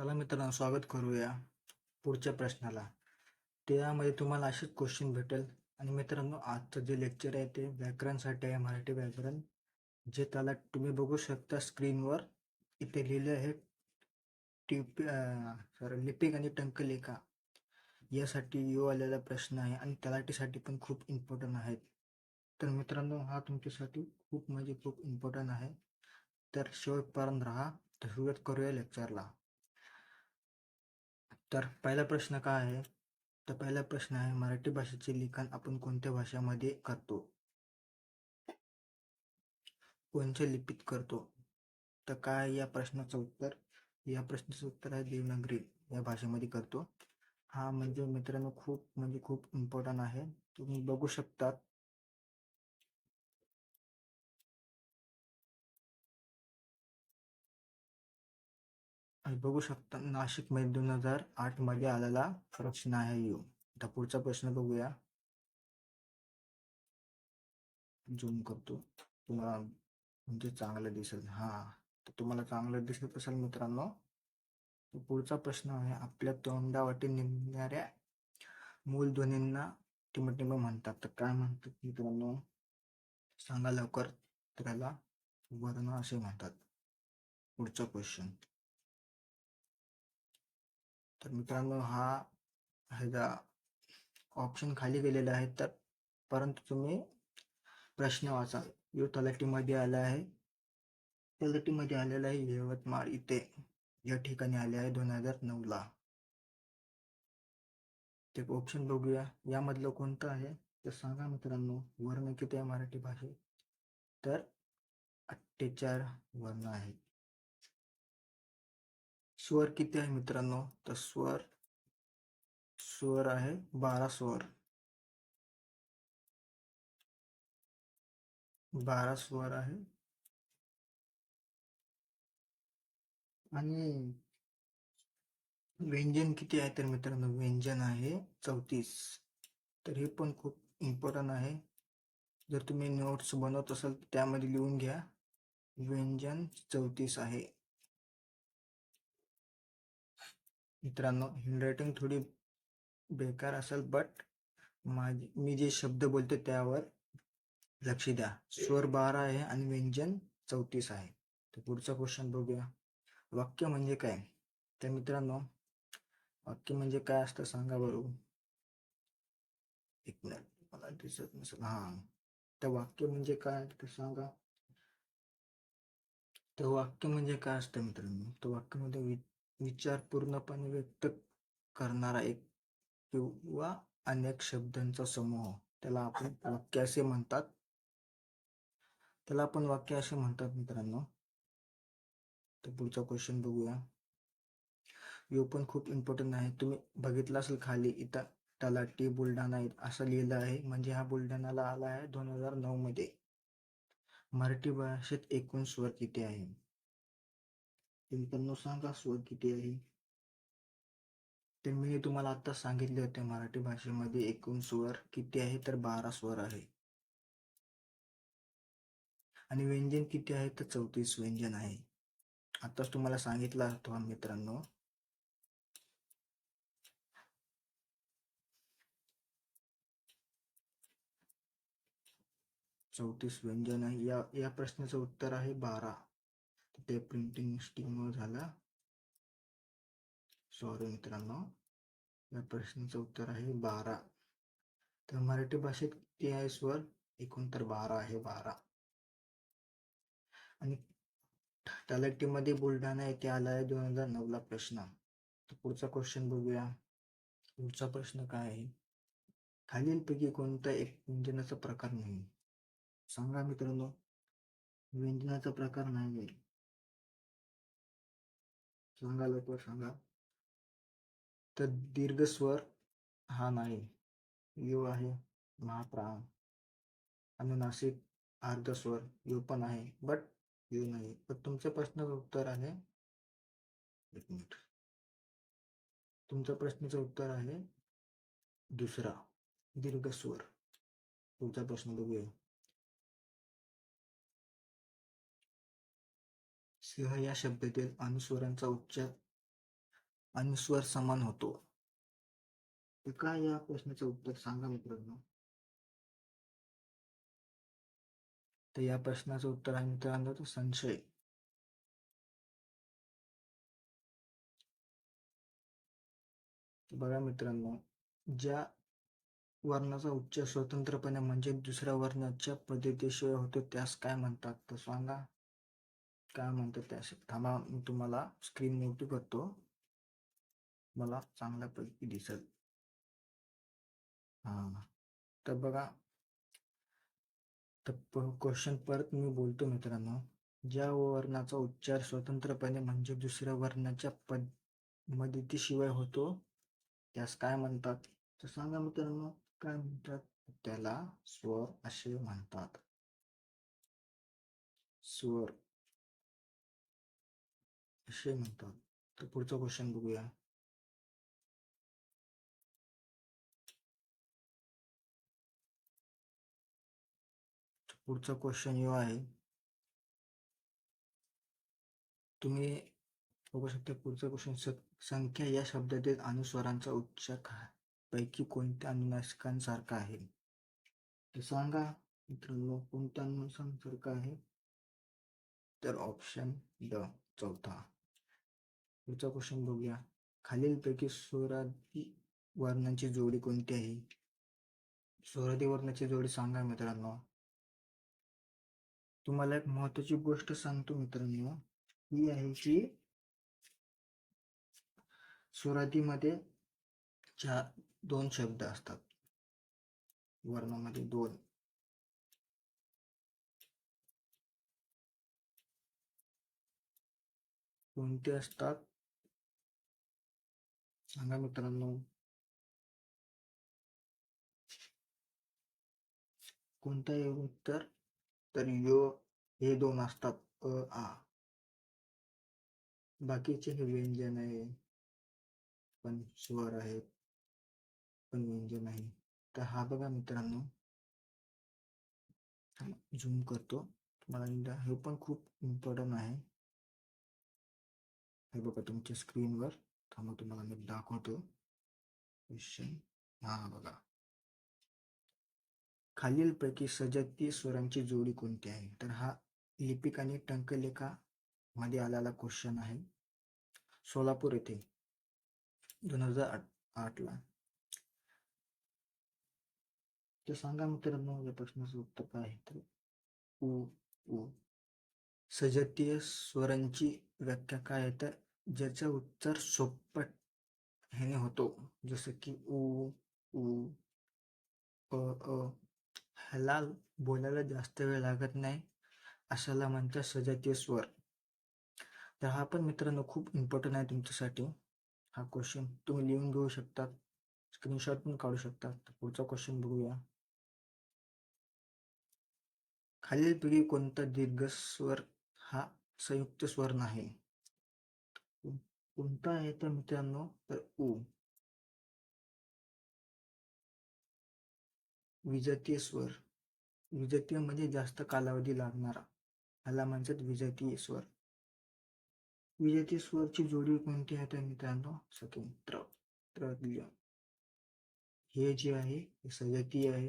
चला मित्रांनो स्वागत करूया पुढच्या प्रश्नाला. त्यामध्ये तुम्हाला असेच क्वेश्चन भेटेल. आणि मित्रांनो आजचं जे लेक्चर आहे ते व्याकरणसाठी आहे मराठी व्याकरण. जे त्याला तुम्ही बघू शकता स्क्रीनवर इथे लिहिले आहे टिप सॉरी लिपिक आणि टंकलेखा. यासाठी यो आलेला प्रश्न आहे आणि तलाठीसाठी पण खूप इम्पॉर्टंट आहेत. तर मित्रांनो हा तुमच्यासाठी खूप म्हणजे खूप इम्पॉर्टंट आहे. तर शेवटपर्यंत राहा. तर सुरुवात करूया लेक्चरला तर पहिला प्रश्न काय आहे? तर पहिला प्रश्न आहे मराठी भाषेचे लिखाण आपण कोणत्या भाषामध्ये करतो? कोणत्या लिपीत करतो? तर काय आहे या प्रश्नाचं उत्तर? या प्रश्नाचं उत्तर आहे देवनागरी. या भाषेमध्ये करतो. हा म्हणजे मित्रांनो खूप म्हणजे खूप इम्पॉर्टंट आहे. तुम्ही बघू शकतात आणि बघू शकता नाशिकमध्ये दोन हजार आठमध्ये आलेला प्रश्न आहे यो. आता पुढचा प्रश्न बघूया. झूम करतो. तुम्हाला म्हणजे चांगलं दिसेल. हा तर तुम्हाला चांगलं दिसत असेल मित्रांनो. पुढचा प्रश्न आहे आपल्या तोंडावाटी निघणाऱ्या मूलध्वनींना टिमटिम म्हणतात. तर काय म्हणतात मित्रांनो? सांगा लवकर. त्याला वर्ण असे म्हणतात. पुढचा क्वेश्चन तर मित्रांनो हा ह्याचा ऑप्शन खाली गेलेला आहे. तर परंतु तुम्ही प्रश्न वाचा. यो तलाठीमध्ये आला आहे. तलाटीमध्ये आलेला आहे यवतमाळ. इथे या ठिकाणी आले आहे दोन हजार नऊ ला. ते ऑप्शन बघूया. यामधलं कोणतं आहे? तर सांगा मित्रांनो. वर्ण किती आहे मराठी भाषेत? तर अठ्ठेचार वर्ण आहे. स्वर किती आहे मित्रांनो? तर स्वर स्वर आहे बारा स्वर. बारा स्वर आहे. आणि व्यंजन किती आहे तर मित्रांनो? व्यंजन आहे चौतीस. तर हे पण खूप इम्पॉर्टंट आहे. जर तुम्ही नोट्स बनवत असाल तर त्यामध्ये लिहून घ्या. व्यंजन चौतीस आहे. मित्रांनो हँडरायटिंग थोडी बेकार असेल बट माझी मी जे शब्द बोलते त्यावर लक्ष द्या. स्वर बारा आहे आणि व्यंजन चौतीस आहे. तर पुढचा क्वेश्चन बघूया. वाक्य म्हणजे काय? तर मित्रांनो वाक्य म्हणजे काय असतं सांगा बरोबर एक मिनिट मला दिसत नसेल. हा. तर वाक्य म्हणजे काय तर सांगा. तर वाक्य म्हणजे काय असतं मित्रांनो? तर वाक्यामध्ये विचार पूर्णपणे व्यक्त करणारा एक किंवा अनेक शब्दांचा समूह. त्याला आपण वाक्य असे म्हणतात. त्याला आपण वाक्य असे म्हणतात मित्रांनो. तर पुढचा क्वेश्चन बघूया. यो पण खूप इम्पॉर्टंट आहे. तुम्ही बघितलं असेल खाली इथं टी बुलढाणा असं लिहिलं आहे. म्हणजे हा बुलढाणाला आला आहे दोन हजार नऊ मध्ये. मराठी भाषेत एकूण स्वर किती आहे? मित्रांनो सांगा स्वर किती आहे तर मी तुम्हाला आता सांगितले होते मराठी भाषेमध्ये एकूण स्वर किती आहे तर बारा स्वर आहे. आणि व्यंजन किती आहे तर चौतीस व्यंजन आहे. आताच तुम्हाला सांगितलं होता मित्रांनो. चौतीस व्यंजन आहे. या या प्रश्नाचं उत्तर आहे बारा. ते प्रिंटिंग मिस्टेकमुळे झाला. सॉरी मित्रांनो. या प्रश्नाचं उत्तर आहे बारा. तर मराठी भाषेत किती आहे स्वर एकूण तर बारा आहे बारा. आणि तलाठीमध्ये बुलढाणा येथे आला आहे दोन हजार नऊ ला प्रश्न. तर पुढचा क्वेश्चन बघूया. पुढचा प्रश्न काय आहे? खालीलपैकी कोणता एक व्यंजनाचा प्रकार नाही? सांगा मित्रांनो. व्यंजनाचा प्रकार नाही आहे. सांगा लवकर सांगा. तर दीर्घ स्वर हा नाही. यो आहे महाप्राण अनुनासिक अर्ध स्वर यो पण आहे बट यो नाही. पण तुमच्या प्रश्नाचं उत्तर आहे एक मिनिट. तुमच्या प्रश्नाचं उत्तर आहे दुसरा दीर्घ स्वर. पुढचा प्रश्न बघूया. सिंह या शब्दातील अनुस्वरांचा उच्चार अनुस्वर समान होतो. एका या प्रश्नाचं उत्तर सांगा मित्रांनो. तर या प्रश्नाचं उत्तर आहे मित्रांनो तो संशय. बघा मित्रांनो ज्या वर्णाचा उच्चार स्वतंत्रपणे म्हणजे दुसऱ्या वर्णाच्या पद्धतीशिवाय होतो त्यास काय म्हणतात? तर सांगा. काय म्हणतात त्या थांबा मी तुम्हाला स्क्रीन मोठी करतो. मला चांगल्यापैकी दिसत हा. तर बघा. तर क्वेश्चन परत मी बोलतो मित्रांनो. ज्या वर्णाचा उच्चार स्वतंत्रपणे म्हणजे दुसऱ्या वर्णाच्या पद मदतीशिवाय होतो त्यास काय म्हणतात? तर सांगा मित्रांनो काय म्हणतात? त्याला स्वर असे म्हणतात. स्वर. असे म्हणतात. तर पुढचा क्वेश्चन बघूया. पुढचा क्वेश्चन यो आहे. तुम्ही बघू शकता पुढचा क्वेश्चन संख्या या शब्दातील अनुस्वारांचा उच्चार पैकी कोणत्या अनुनासिकांसारखा आहे? तर सांगा मित्रांनो कोणत्या अनुनासिकांसारखा आहे? तर ऑप्शन ड चौथा. पुढचा क्वेश्चन बघूया. खालीलपैकी स्वरादी वर्णांची जोडी कोणती आहे? स्वरादी वर्णाची जोडी सांगा मित्रांनो. तुम्हाला एक महत्वाची गोष्ट सांगतो मित्रांनो. ही आहे की स्वरादीमध्ये चार दोन शब्द असतात. वर्णामध्ये दोन. कोणते असतात? सांगा मित्रांनो कोणता उत्तर तर यो हे दोन असतात अ आ बाकीचे हे व्यंजन आहे पण स्वर आहेत पण व्यंजन आहे तर हा बघा मित्रांनो झूम करतो तुम्हाला हे पण खूप इम्पॉर्टंट आहे हे बघा तुमच्या स्क्रीनवर थांबा तुम्हाला मी दाखवतो. क्वेश्चन हा बघा. खालीलपैकी सजातीय स्वरांची जोडी कोणती आहे? तर हा लिपिक आणि टंकलेखा मध्ये आलेला क्वेश्चन आहे. सोलापूर येथे. दोन हजार आठ ला तर सांगा मित्रांनो या प्रश्नाचं उत्तर काय आहे? तर उ उ. सजातीय स्वरांची व्याख्या काय आहे? तर ज्याचा उच्चार सोपट ह्याने होतो. जसं की उ उ अ अ. ह्याला बोलायला जास्त वेळ लागत नाही अशाला म्हणतात सजातीय स्वर. तर हा पण मित्रांनो खूप इम्पॉर्टंट आहे तुमच्यासाठी. हा क्वेश्चन तुम्ही लिहून घेऊ शकतात. स्क्रीनशॉट पण काढू शकतात. पुढचा क्वेश्चन बघूया. खालीलपैकी कोणता दीर्घ स्वर हा संयुक्त स्वर नाही? कोणता आहे तर मित्रांनो तर उ विजातीय स्वर. विजातीय म्हणजे जास्त कालावधी लागणारा. ह्याला म्हणतात विजातीय स्वर. विजातीय स्वरची जोडी कोणती आहे तर मित्रांनो स्वतंत्र त्रज्ञ हे जे आहे हे सजातीय आहे.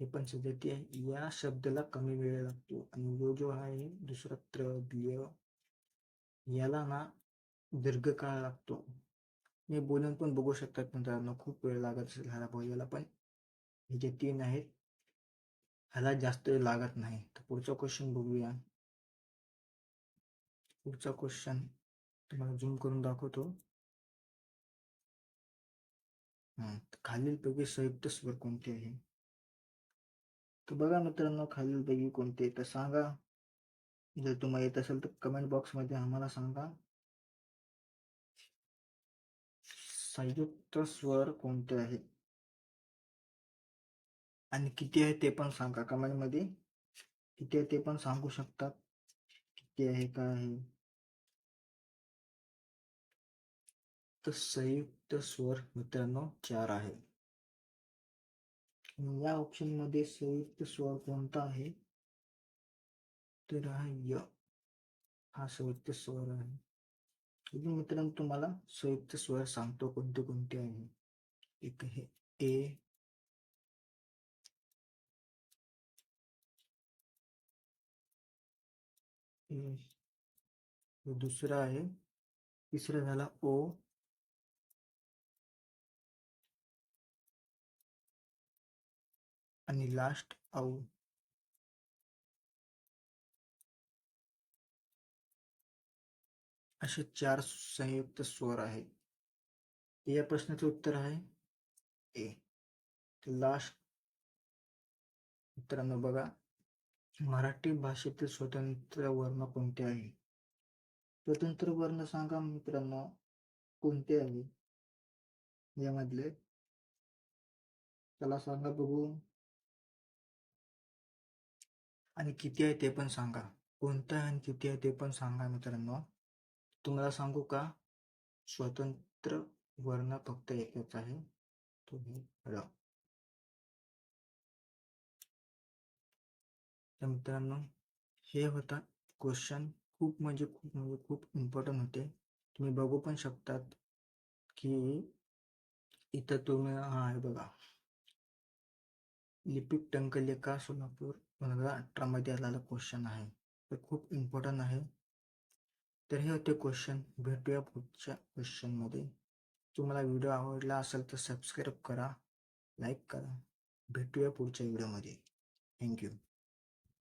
हे पण सजाती आहे. या शब्दाला कमी वेळ लागतो. आणि जो जो आहे दुसरा त्र याला ना दीर्घकाळ लागतो. मी बोलून पण बघू शकतात मित्रांनो खूप वेळ लागत असेल ह्याला बोलायला पण हे जे तीन आहेत ह्याला जास्त वेळ लागत नाही. तर पुढचा क्वेश्चन बघूया. पुढचा क्वेश्चन तुम्हाला झूम करून दाखवतो. खालीलपैकी संयुक्त स्वर कोणते आहे? तर बघा मित्रांनो खालीलपैकी कोणते? तर सांगा. जर तुम्हाला येत असेल तर कमेंट बॉक्समध्ये आम्हाला सांगा. संयुक्त स्वर कोणते आहे? आणि किती आहे ते पण सांगा कमेंटमध्ये. किती आहे ते पण सांगू शकतात. किती आहे काय आहे? तर संयुक्त स्वर मित्रांनो चार आहे. या ऑप्शनमध्ये संयुक्त स्वर कोणता आहे? तर हा य. हा संयुक्त स्वर आहे. मित्रांनो तुम्हाला संयुक्त स्वर सांगतो कोणते कोणते आहे. एक हे ए. दुसरा आहे. तिसरा झाला ओ. आणि लास्ट आऊ. असे चार संयुक्त स्वर आहेत. या प्रश्नाचे उत्तर आहे ए. लास्ट मित्रांनो बघा मराठी भाषेतील स्वतंत्र वर्ण कोणते आहे? स्वतंत्र वर्ण सांगा मित्रांनो कोणते आहे? यामधले. त्याला सांगा बघू. आणि किती आहे ते पण सांगा. कोणतं आहे आणि किती आहे ते पण सांगा मित्रांनो. तुम्हाला सांगू का? स्वतंत्र वर्ण फक्त एकच आहे. तुम्ही र तर मित्रांनो हे होता क्वेश्चन खूप म्हणजे खूप म्हणजे खूप इम्पॉर्टंट होते. तुम्ही बघू पण शकतात की इथं तुम्ही हा आहे बघा. लिपिक टंकलेखा सोलापूर दोन हजार अठरामध्ये आलेला क्वेश्चन आहे. तर खूप इम्पॉर्टंट आहे. तर हे होते क्वेश्चन भेटूया पुढच्या क्वेश्चनमध्ये तुम्हाला व्हिडिओ आवडला असेल तर सबस्क्राईब करा लाईक करा. भेटूया पुढच्या व्हिडिओमध्ये थँक्यू